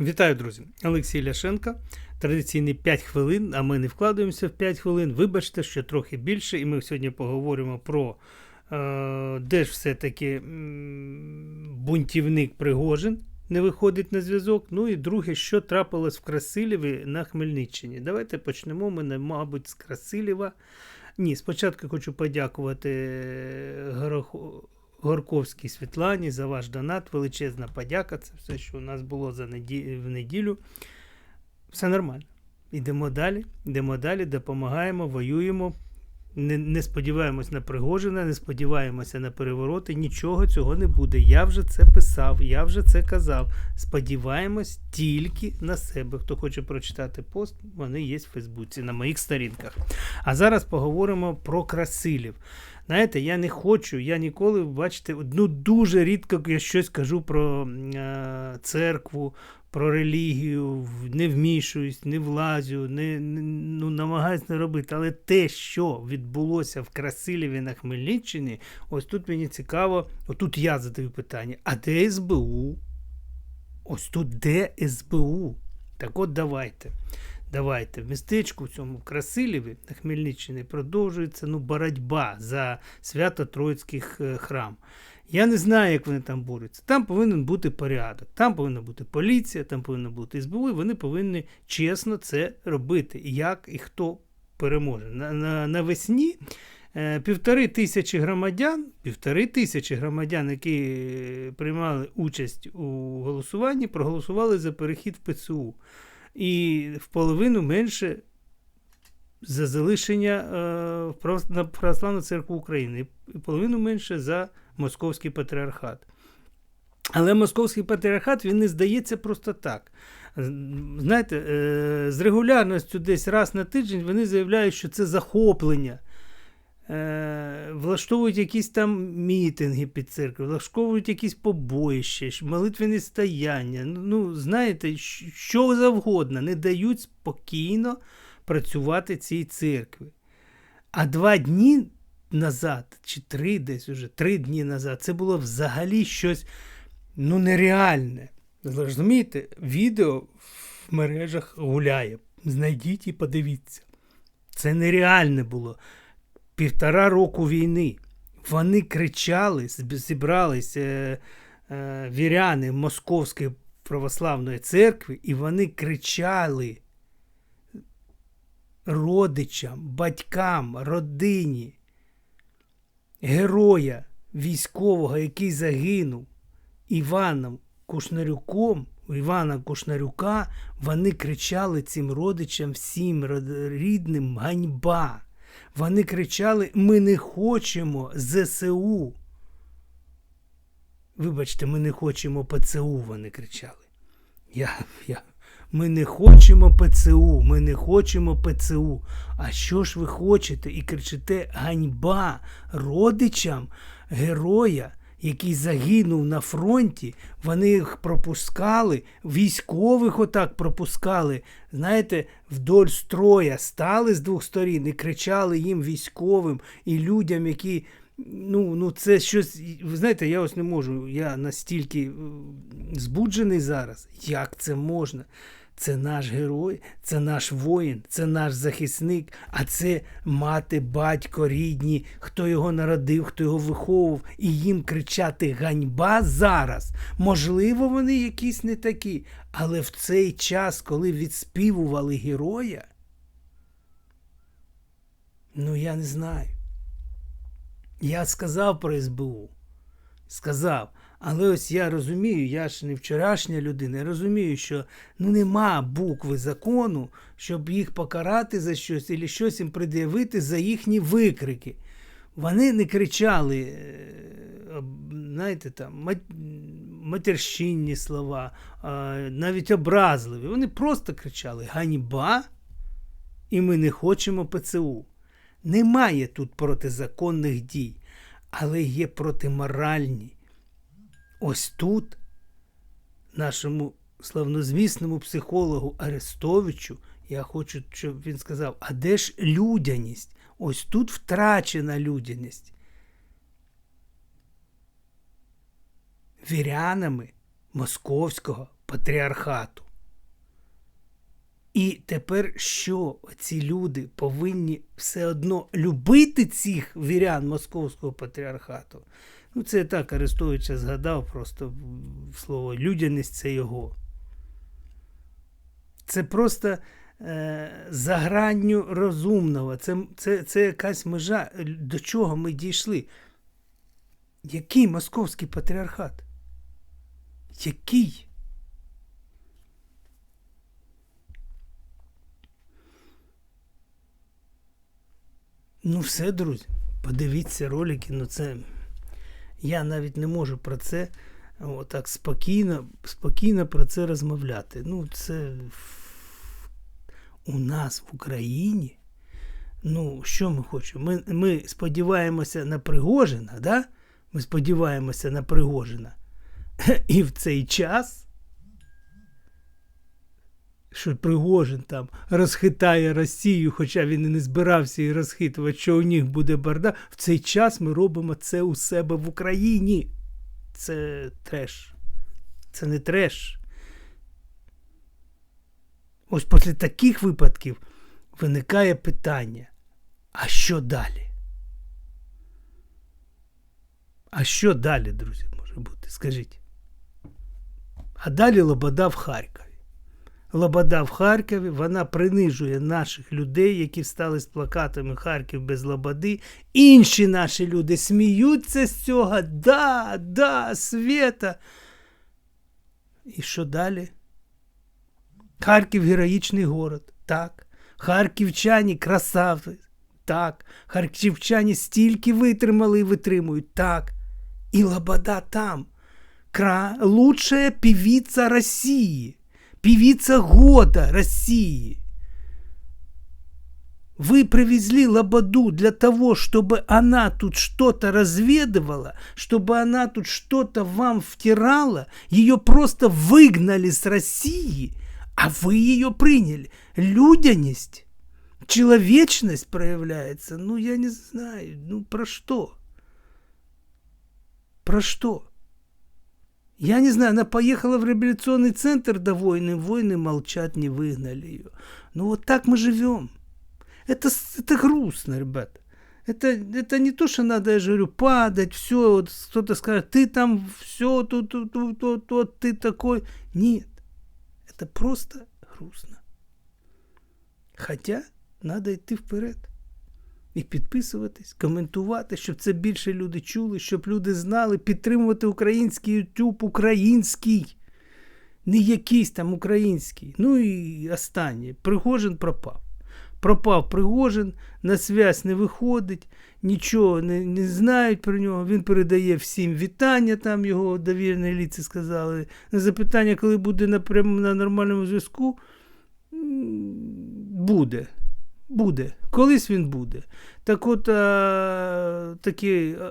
Вітаю, друзі! Олексій Ляшенко. Традиційні 5 хвилин, а ми не вкладаємося в 5 хвилин. Вибачте, що трохи більше, і ми сьогодні поговоримо про е, де ж все-таки бунтівник Пригожин не виходить на зв'язок. Ну і друге, що трапилось в Красиліві на Хмельниччині. Давайте почнемо ми, мабуть, з Красилєва. Ні, спочатку хочу подякувати е, Горох- Горковській Світлані за ваш донат. Величезна подяка. Це все, що у нас було за неді... в неділю. Все нормально. Йдемо далі, йдемо далі, допомагаємо, воюємо. Не, не сподіваємось на Пригожина, не сподіваємося на перевороти. Нічого цього не буде. Я вже це писав, я вже це казав. Сподіваємось тільки на себе. Хто хоче прочитати пост, вони є в Фейсбуці на моїх сторінках. А зараз поговоримо про Красилів. Знаєте, я не хочу, я ніколи, бачите, ну дуже рідко я щось кажу про е, церкву, про релігію, не вмішуюсь, не влазю, не, не ну, намагаюсь не робити. Але те, що відбулося в Красиліві на Хмельниччині, ось тут мені цікаво, отут я задаю питання: а де СБУ? Ось тут де СБУ? Так от давайте. Давайте в містечку в цьому Красиліві на Хмельниччині продовжується ну, боротьба за свято-троїцький е, храм. Я не знаю, як вони там борються. Там повинен бути порядок, там повинна бути поліція, там повинна бути СБУ, і вони повинні чесно це робити. Як і хто переможе. На, на, навесні е, півтори тисячі громадян, півтори тисячі громадян, які приймали участь у голосуванні, проголосували за перехід в ПЦУ. І в половину менше за залишення е, на Православну церкву України, і половину менше за Московський патріархат. Але Московський патріархат він не здається просто так. Знаєте, е, з регулярністю десь раз на тиждень вони заявляють, що це захоплення. Е, влаштовують якісь там мітинги під церквою, влаштовують якісь побоїща, молитвені стояння. Ну, знаєте, що завгодно, не дають спокійно працювати цій церкві. А два дні назад, чи три десь уже, три дні назад, це було взагалі щось ну, нереальне. Розумієте, відео в мережах гуляє. Знайдіть і подивіться. Це нереальне було. Півтора року війни. Вони кричали, зібрались е, е, віряни Московської православної церкви, і вони кричали родичам, батькам, родині, героя військового, який загинув Іваном Кушнарюком, Івана Кушнарюка, вони кричали цим родичам всім рідним ганьба. Вони кричали: Ми не хочемо ЗСУ. Вибачте, ми не хочемо ПЦУ, вони кричали. Я, я, ми не хочемо ПЦУ, ми не хочемо ПЦУ. А що ж ви хочете? І кричите ганьба родичам героя, який загинув на фронті. Вони їх пропускали, військових отак пропускали. Знаєте, вдоль строя стали з двох сторін і кричали їм військовим і людям, які. Ну, ну це щось. Ви знаєте, я ось не можу. Я настільки збуджений зараз. Як це можна? Це наш герой, це наш воїн, це наш захисник, а це мати, батько, рідні, хто його народив, хто його виховував, і їм кричати ганьба зараз. Можливо, вони якісь не такі, але в цей час, коли відспівували героя, ну я не знаю. Я сказав про СБУ. Сказав. Але ось я розумію, я ж не вчорашня людина, я розумію, що ну нема букви закону, щоб їх покарати за щось або щось їм пред'явити за їхні викрики. Вони не кричали, е, знаєте, там, матерщинні слова, навіть образливі. Вони просто кричали ганьба, і ми не хочемо ПЦУ. Немає тут протизаконних дій, але є протиморальні. Ось тут нашому славнозвісному психологу Арестовичу я хочу, щоб він сказав: а де ж людяність? Ось тут втрачена людяність. Вірянами московського патріархату. І тепер що ці люди повинні все одно любити цих вірян Московського патріархату? Ну, це так Арестовича згадав, просто слово людяність це його. Це просто е, за гранню розумного. Це, це, це якась межа. До чого ми дійшли? Який московський патріархат? Який? Ну, все, друзі, подивіться ролики, ну це. Я навіть не можу про це отак спокійно, спокійно про це розмовляти. Ну, це у нас в Україні. Ну, що ми хочемо? Ми, ми сподіваємося на Пригожина, да? Ми сподіваємося на Пригожина. І в цей час, що Пригожин там розхитає Росію, хоча він і не збирався її розхитувати, що у них буде бардак, в цей час ми робимо це у себе в Україні. Це треш. Це не треш. Ось після таких випадків виникає питання: а що далі? А що далі, друзі, може бути? Скажіть. А далі Лобода в Харкові. Лобода в Харкові, вона принижує наших людей, які встали з плакатами Харків без Лободи. Інші наші люди сміються з цього. Да, да, Света. І що далі? Харків героїчний город. Так. Харківчані красави. Так. Харківчані стільки витримали і витримують. Так. І Лобода там. Кра... Лучшая певица России. Певица года России. Вы привезли Лободу для того, чтобы она тут что-то разведывала, чтобы она тут что-то вам втирала. Ее просто выгнали с России, а вы ее приняли. Людяность, человечность проявляется. Ну, я не знаю, ну про что? Про что? Я не знаю, она поехала в реабилитационный центр до войны, войны молчат, не выгнали ее. Ну вот так мы живем. Это, это грустно, ребята. Это, это не то, что надо, я же говорю, падать, все, вот кто-то скажет, ты там все, тут, тут, тут, тут, тут, ты такой. Нет, это просто грустно. Хоча треба йти вперед. І підписуватись, коментувати, щоб це більше люди чули, щоб люди знали, підтримувати український YouTube, український, не якийсь там український. Ну і останнє. Пригожин пропав. Пропав Пригожин, на зв'язь не виходить, нічого не, не знають про нього. Він передає всім вітання, там його довірні ліці сказали. На запитання, коли буде на, на нормальному зв'язку, буде Буде. Колись він буде. Так от а, такий а,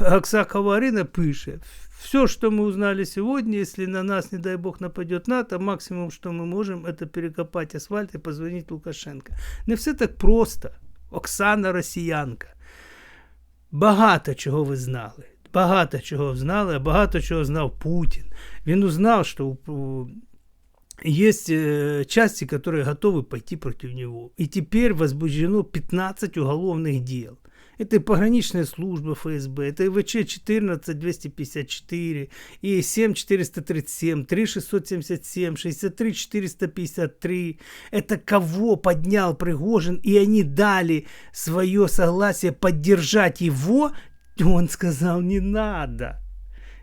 а, Аксакова Арина пише, все, что мы узнали сегодня, если на нас, не дай бог, нападет НАТО, максимум, что мы можем, это перекопать асфальт и позвонить Лукашенко. Не все так просто. Оксана Росіянка. Багато чого ви знали. Багато чого знали, а багато чого знав Путін. Він узнав, що у- у- есть э, части, которые готовы пойти против него. И теперь возбуждено 15 уголовных дел. Это и пограничная служба ФСБ, это и ВЧ-14 254, и 7437, 3677, 63 453. Это кого поднял Пригожин, и они дали свое согласие поддержать его, он сказал, не надо.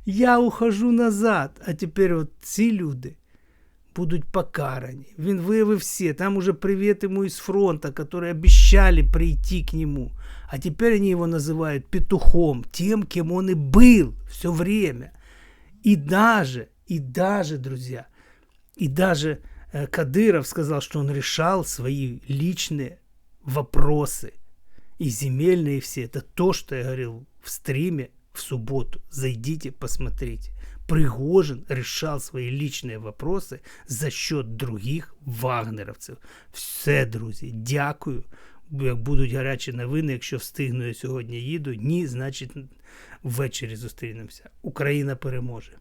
Я ухожу назад. А теперь вот ці люди будуть покарані. Він виявив все. Там уже привет ему из фронта, которые обещали прийти к нему. А теперь они его называют петухом, тем, кем он и был все время. И даже, и даже, друзья, и даже э, Кадыров сказал, что он решал свои личные вопросы. И земельные все. Это то, что я говорил в стриме в субботу. Зайдите, посмотрите. Пригожин решал свои личные вопросы за счет других вагнеровців. Все, друзі, дякую. Як будуть гарячі новини, якщо встигну я сьогодні їду, ні, значить ввечері зустрінемося. Україна переможе.